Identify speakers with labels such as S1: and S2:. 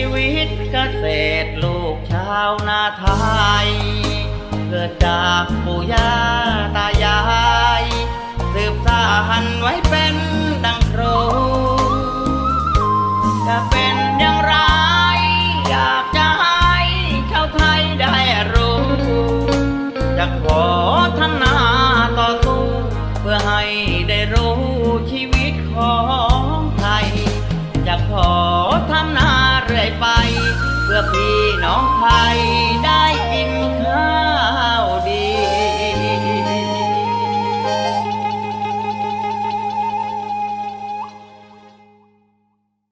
S1: ีวิตเกษตรลูกชาวนาไทย เกิดจากปู่ย่าตายาย สืบสานไว้เป็นดังครูจะเป็นอย่างไร อยากจะให้ชาวไทยได้รู้ จะขอทำนาต่อสู้เพื่อให้ได้รู้ชีวิตของ ที่น้องไทยได้